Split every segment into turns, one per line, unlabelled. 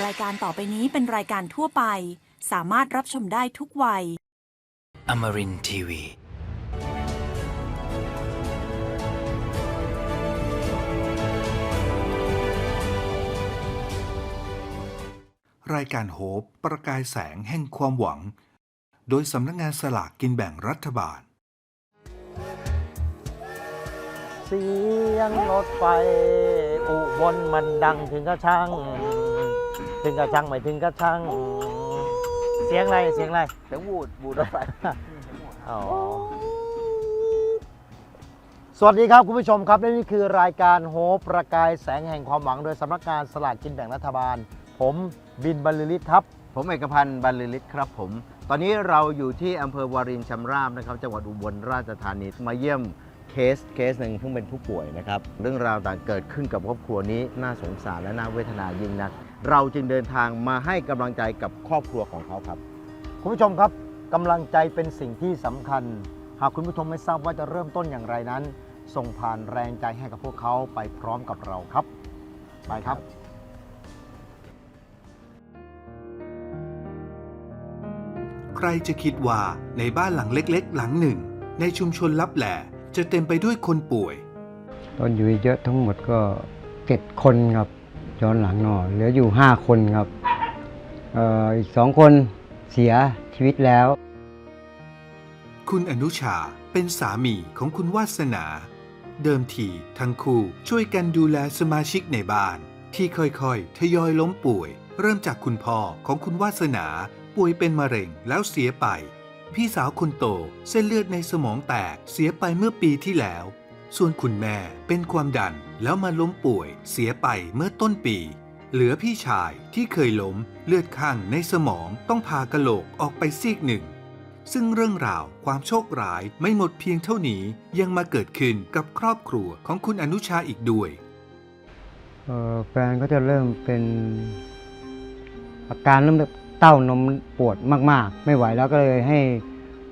รายการต่อไปนี้เป็นรายการทั่วไป สามารถรับชมได้ทุกวัย
Amarin Tiwi.
รายการโฮปประกายแสงแห่งความหวัง โดยสำนักงานสลากกินแบ่งรัฐบาล
เสียงรถไฟอุบลมันดังถึงกระช่าง ถึงกระช่างไม่ถึงกระช่าง เสียงอะไรเสียงอะไร
เสียงวูดวูดรถไฟ
อ๋อสวัสดีครับคุณผู้ชมครับและนี่คือรายการโฮปประกายแสงแห่งความหวังโดยสำนักงานสลากกินแบ่งรัฐบาล ผมบินบรรลือฤทธิ์ครับ
ผมเอกพันธ์บรรลือฤทธิ์ครับผม ตอนนี้เราอยู่ที่อำเภอวารินชำราบนะครับ จังหวัดอุบลราชธานีมาเยี่ยมเคสเคสหนึ่งซึ่งเป็นผู้ป่วยนะครับ เรื่องราวต่างเกิดขึ้นกับครอบครัวนี้น่าสงสารและน่าเวทนายิ่งนัก เราจึงเดินทางมาให้กำลังใจกับครอบครัวของเขาครับ
คุณผู้ชมครับกำลังใจเป็นสิ่งที่สำคัญ หากคุณผู้ชมไม่ทราบว่าจะเริ่มต้นอย่างไรนั้น ส่งผ่านแรงใจให้กับพวกเขาไปพร้อมกับเราครับ ไปครับ
ใครจะคิดว่าในบ้านหลังเล็กๆ หลังหนึ่ง ในชุมชนลับแหล่จะเต็มไปด้วยคนป่วย
ตอนอยู่เยอะทั้งหมดก็เจ็ดคนครับ ย้อนหลังหน่อยเหลืออยู่ห้าคนครับเอ่ออีกสองคนเสียชีวิตแล้ว
คุณอนุชาเป็นสามีของคุณวาสนา เดิมทีทั้งคู่ช่วยกันดูแลสมาชิกในบ้าน ที่ค่อยๆ ทยอยล้มป่วย เริ่มจากคุณพ่อของคุณวาสนาป่วยเป็นมะเร็งแล้วเสียไป พี่สาวคนโตเส้นเลือดในสมองแตกเสียไปเมื่อปีที่แล้ว ส่วนคุณแม่เป็นความดันแล้วมาล้มป่วยเสียไปเมื่อต้นปี เหลือพี่ชายที่เคยล้มเลือดข้างในสมองต้องพากะโหลกออกไปซีกหนึ่ง ซึ่งเรื่องราวความโชคร้ายไม่หมดเพียงเท่านี้ยังมาเกิดขึ้นกับครอบครัวของคุณอนุชาอีกด้วย
ออแฟนก็จะเริ่มเป็นอาการเริ่มเต้านมปวดมาก ๆ ไม่ไหวแล้วก็เลยให้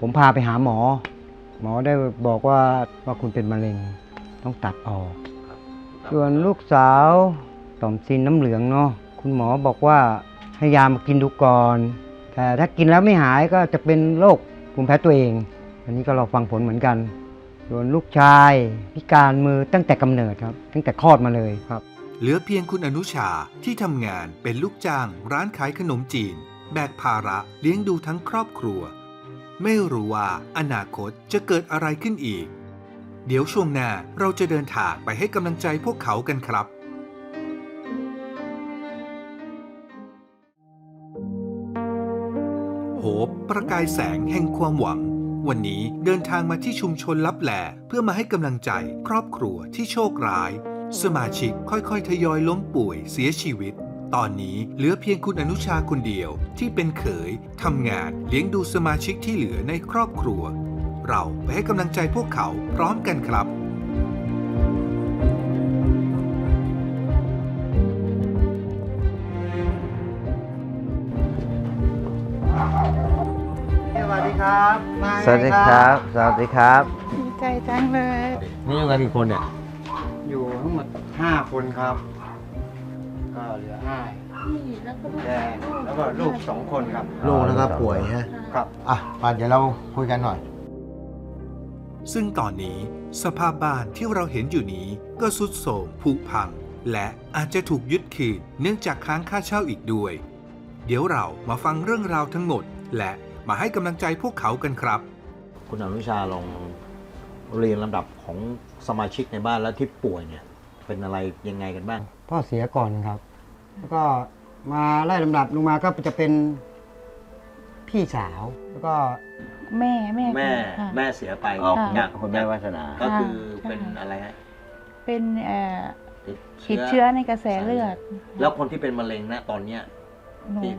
ผมพาไปหาหมอ หมอได้บอกว่าว่าคุณเป็นมะเร็งต้องตัดออก ส่วนลูกสาวต่อมซินน้ำเหลืองเนาะคุณหมอบอกว่าให้ยามากินดูก่อน แต่ถ้ากินแล้วไม่หายก็จะเป็นโรคภูมิแพ้ตัวเอง อันนี้ก็รอฟังผลเหมือนกัน ส่วนลูกชาย พิการมือตั้งแต่กำเนิดครับ ตั้งแต่คลอดมาเลยครับ
เหลือเพียงคุณอนุชาที่ทำงานเป็นลูกจ้างร้านขายขนมจีน แบกภาระเลี้ยงดูทั้งครอบครัว ไม่รู้ว่าอนาคตจะเกิดอะไรขึ้นอีก เดี๋ยวช่วงหน้าเราจะเดินทางไปให้กำลังใจพวกเขากันครับ โหบประกายแสงแห่งความหวัง วันนี้เดินทางมาที่ชุมชนลับแหลเพื่อมาให้กำลังใจครอบครัวที่โชคร้าย สมาชิกค่อยๆ ทยอยล้มป่วยเสียชีวิต ตอนนี้เหลือเพียงคุณอนุชาคนเดียวที่เป็นเขยทำงานเลี้ยงดูสมาชิกที่เหลือในครอบครัว เราไปให้กำลังใจพวกเขาพร้อมกันครับ
สวัสดีครับ
สวัสดีครับ สวัสดีครับ
ดีใจจังเลย
นี่อยู่กันกี่คนเนี่ย
อยู่ทั้งหมดห้าคนครับ ก็เหลือห้า
แล้วก็ลูก
แม่แล้วก็ลูกสองคนครับ
ลูกนะครับป่วยฮะ
ครับ
อะมาเดี๋ยวเราคุยกันหน่อย
ซึ่งตอนนี้สภาพบ้านที่เราเห็นอยู่นี้ก็สุดโทรมผุพัง และอาจจะถูกยึดคืนเนื่องจากค้างค่าเช่าอีกด้วย เดี๋ยวเรามาฟังเรื่องราวทั้งหมด และมาให้กำลังใจพวกเขากันครับ
คุณอนุชาลองเรียงลำดับของสมาชิกในบ้านแล้วที่ป่วยเนี่ย เป็นอะไรยังไงกันบ้าง
พ่อเสียก่อนครับ แล้วก็มาไล่ลำดับลงมาก็จะเป็นพี่สาว แล้วก็
แม่แม่
แม่
ค่ะ
แม่เสียไป
อ๋อ
เนี่ย
คุณแม่วาสนา
ก็คือ
ค่ะ
เป็นอะไรฮะ
เป็นเอ่อ
ติด
ติดเชื้อในกระแสเลือด
แล้วคนที่เป็นมะเร็งนะตอนเนี้ย
หนู
ที่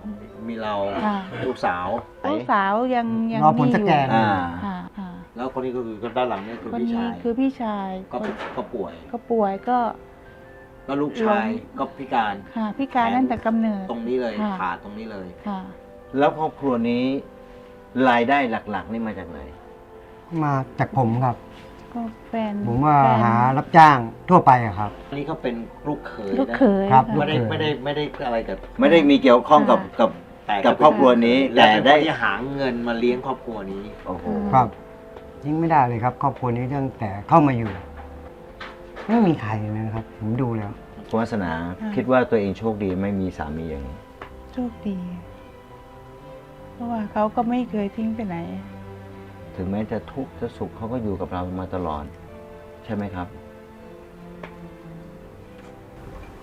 มีเรา
ค่ะ
ลูกสาว
ลูกสาวยังยัง
รอผล
นี่
ส
อยู่
แกน
อ่า
ค่ะค่ะ
แล้วคนนี้ก็คือด้านหลังเนี่ยคือ
คน
พี่
นี้
ชาย
คือพี่ชาย
ก็
คน
ก็ป่วย
ก็ป่วยก็
แล้วลูกชายก็พิการ
ค่ะพิการตั้งแต่กำเนิด
ตรงนี้เลย
ค่ะ
ขาดตรงนี้เลย
ค่ะ
แล้วครอบครัวนี้รายได้หลักๆนี่มาจากไหน
มาจากผมครับ
ก็แฟน
ผมว่า
แฟน
หารับจ้างทั่วไปอะครับ
อันนี้เขาเป็นลูกเขย
ลูก
นะ
เขย
ครับะ
ไม่ได้
ลูกเขย
ไม่ได้ไม่ได้อะไรกับไม่ได้มีเกี่ยวข้องกับ
ค่ะ
กับกับครอบครัวนี้
แต่
แต่
ได้
ได้
หาเงินมาเลี้ยงครอบครัวนี้
โอ้โห
ครับยิ่งไม่ได้เลยครับ ครอบครัวนี้ตั้งแต่เข้ามาอยู่ ไม่มีใครเลยนะครับ ผมดูแล้ว
คุณวัฒนา
ค่ะ
คิดว่าตัวเองโชคดีไม่มีสามีอย่างนี้
โชคดี เพราะว่าเขาก็ไม่เคยทิ้งไปไหน
ถึงแม้จะทุกข์จะสุขเขาก็อยู่กับเรามาตลอด ใช่ไหมครับ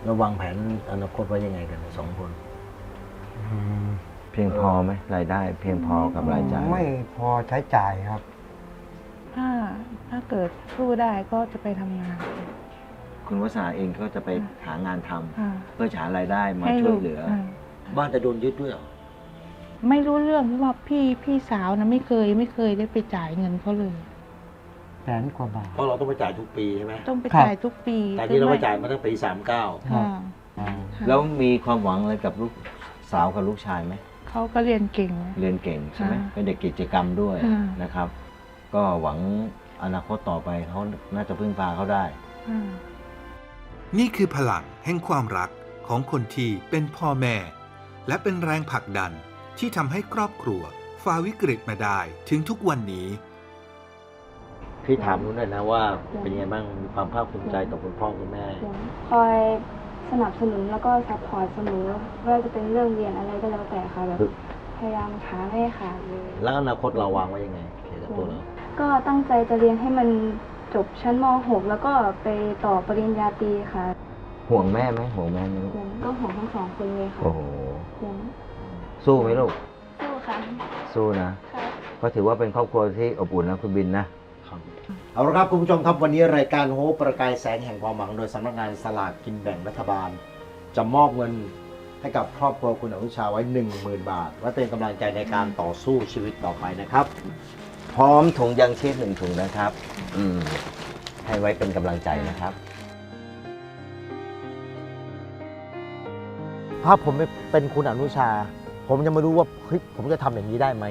ระวางแผนอนาคตไว้ยังไงกันสองคน
เพียงพอไหมรายได้ เพียงพอกับรายจ่าย
ไม่พอใช้จ่ายครับ
ถ้าถ้าเกิดสู้ได้ก็จะไปทำงาน
คุณวัฒนาเองก็จะไปหางานทำ
ค่ะ
เพื่อหารายได้มา
ให้
ช่
ลู
วย
ก
เหลือ
ค่ะ
บ้านจะโดนยึดด้วยเหรอ
ไม่รู้เรื่องเพราะว่าพี่พี่สาวนะไม่เคยไม่เคยได้ไปจ่ายเงินเขาเลย
แสนกว่าบาท
เพราะเราต้องไปจ่ายทุกปีใช่ไหม
ต้องไป
ครับ
จ่ายทุกปี
แต่ที่เราไป
คือ
จ่ายมาตั้งปีสามเก้า
ค่ะ
อ่า
ค่ะ
แล้วมีความหวังอะไรกับลูกสาวกับลูกชายไหม
เขาก็เรียนเก่ง
เรียนเก่งใช่ไหม
ค่ะ
เป็นเด็กกิจกรรมด้วย
ค่ะ
นะครับ ก็หวังอนาคตต่อไปเขาน่าจะพึ่งพาเขาได้
ค่ะ
นี่คือพลังแห่งความรักของคนที่เป็นพ่อแม่ และเป็นแรงผลักดันที่ทำให้ครอบครัวฝ่าวิกฤตมาได้ถึงทุกวันนี้
พี่ถามนู้นหน่อยนะว่าเป็นยังไงบ้างมีความภาคภูมิใจต่อคุณพ่อคุณแม่
คอยสนับสนุนแล้วก็ซัพพอร์ตเสมอไม่ว่าจะเป็นเรื่องเรียนอะไรก็แล้วแต่ค่ะแบบ
คือ
พยายามหาไม่ให้ขาดเลย
แล้วอนาคตเราวางไว้ยังไงเกี่ยวกับตัวเรา
ก็ตั้งใจจะเรียนให้มันจบชั้นม .6 แล้วก็ไปต่อปริญญาตรีค่ะ
ห่วงแม่ไหมห่วงแม่ไหมลูก
ผมก็ของทั้งสองคนเลยค่ะ
โอ้โห
ผม
สู้ไหมลูก
สู้ค่ะ
สู้นะ
ครับ
ก็ถือว่าเป็นครอบครัวที่อบอุ่นนะคุณบินนะ
เอาละครับคุณผู้ชมครับวันนี้รายการโฮปประกายแสงแห่งความหวังโดยสำนักงานสลากกินแบ่งรัฐบาล จะมอบเงินให้กับครอบครัวคุณอนุชาไว้ 10,000 บาท ไว้เป็นกำลังใจในการต่อสู้ชีวิตต่อไปนะครับ
พร้อมถุงยางชีพหนึ่งถุงนะครับ อืมให้ไว้เป็นกำลังใจนะครับ
ถ้าผมเป็นคุณอนุชา ผมจะไม่รู้ว่าเฮ้ยผมจะทำอย่างนี้ได้ไหม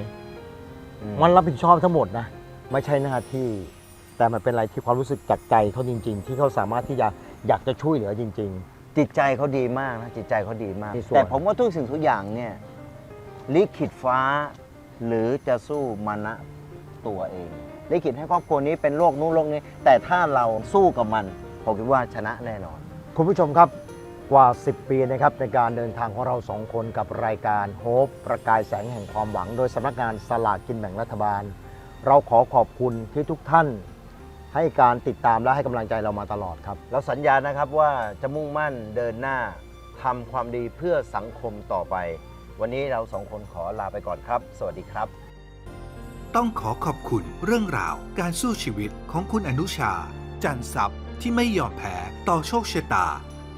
มันรับผิดชอบทั้งหมดนะ ไม่ใช่หน้าที่ แต่มันเป็นอะไรที่ความรู้สึกจากใจเขาจริง ๆ ที่เขาสามารถที่จะอยากจะช่วยเหลือจริง
จิตใจเขาดีมากนะ จิตใจเขาดีมาก
มีส่วน
แต่ผมว่าทุกสิ่งทุกอย่างเนี่ยลิขิตฟ้า หรือจะสู้มานะ ตัวเอง ลิขิตให้ครอบครัวนี้เป็นโรคนู้นโรคนี้ แต่ถ้าเราสู้กับมัน ผมคิดว่าชนะแน่นอน
ๆคุณผู้ชมครับกว่า 10 ปีนะครับในการเดินทางของเราสองคนกับรายการโฮปประกายแสงแห่งความหวัง โดยสำนักงานสลากกินแบ่งรัฐบาล เราขอขอบคุณที่ทุกท่าน ให้การติดตามและให้กำลังใจเรามาตลอดครับ
เราสัญญานะครับว่าจะมุ่งมั่นเดินหน้าทำความดีเพื่อสังคมต่อไป วันนี้เราสองคนขอลาไปก่อนครับ สวัสดีครับ
ต้องขอขอบคุณเรื่องราวการสู้ชีวิตของคุณอนุชา จันทรัพย์ที่ไม่ยอมแพ้ต่อโชคชะตา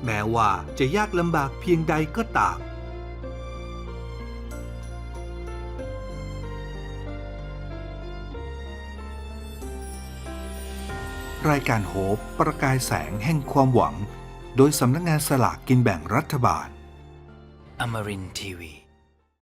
แม้ว่าจะยากลำบากเพียงใดก็ตามรายการโฮปประกายแสงแห่งความหวัง โดยสำนักงานสลากกินแบ่งรัฐบาล
Amarin Tiwi.